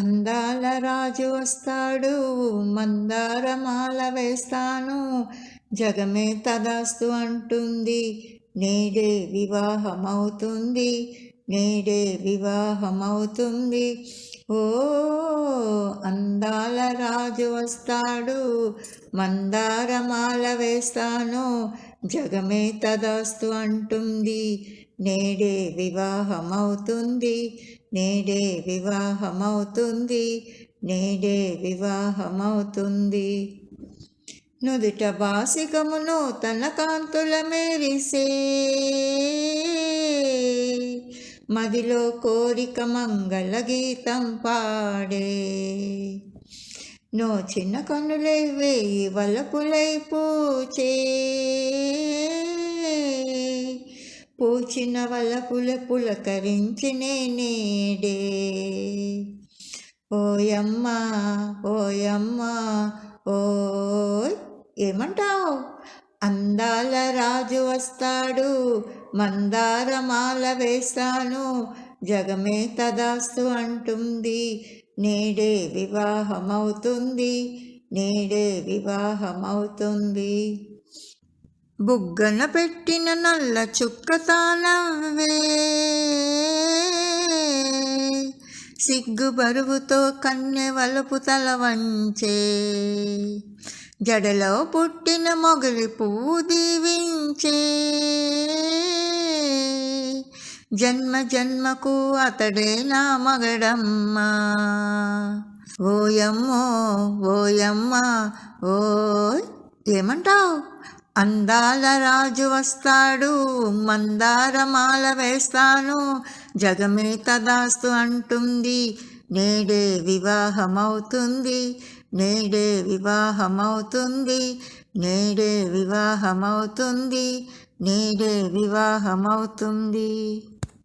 అందాల రాజు వస్తాడు మందారమాల వేస్తాను. జగమే తదాస్తు అంటుంది నేడే వివాహమవుతుంది నేడే వివాహమవుతుంది. ఓ అందాల రాజు వస్తాడు మందారమాల వేస్తాను. జగమే తదాస్తు అంటుంది. నేడే వివాహమవుతుంది. నేడే వివాహమవుతుంది. నేడే వివాహమవుతుంది. నుదుట భాసికమును తన కాంతుల మేరిసే. మదిలో కోరిక మంగళ గీతం పాడే. నో చిన్న కన్నులై వేయి వలపులై పూచే. పూచిన వలపుల పులకరించినే నేడే. ఓయమ్మా ఓయమ్మా ఓయ్ ఏమంటావు? అందాల రాజు వస్తాడు మందారమాల వేస్తాను జగమే తదాస్తు అంటుంది నేడే వివాహమవుతుంది నేడే వివాహమవుతుంది. బుగ్గన పెట్టిన నల్ల చుక్క తానవే. సిగ్గు బరువుతో కన్నె వలుపు తల వంచే జడలో పుట్టిన మొగలి పువ్వు దీవించే. జన్మ జన్మకు అతడే నా మగడమ్మా. ఓయమ్మో ఓయమ్మా ఓయ్ ఏమంటావు? అందాల రాజు వస్తాడు మందారమాల వేస్తాను జగమే తదాస్తు అంటుంది నేడే వివాహమవుతుంది నేడే వివాహమవుతుంది నేడే వివాహమవుతుంది నేడే వివాహమవుతుంది.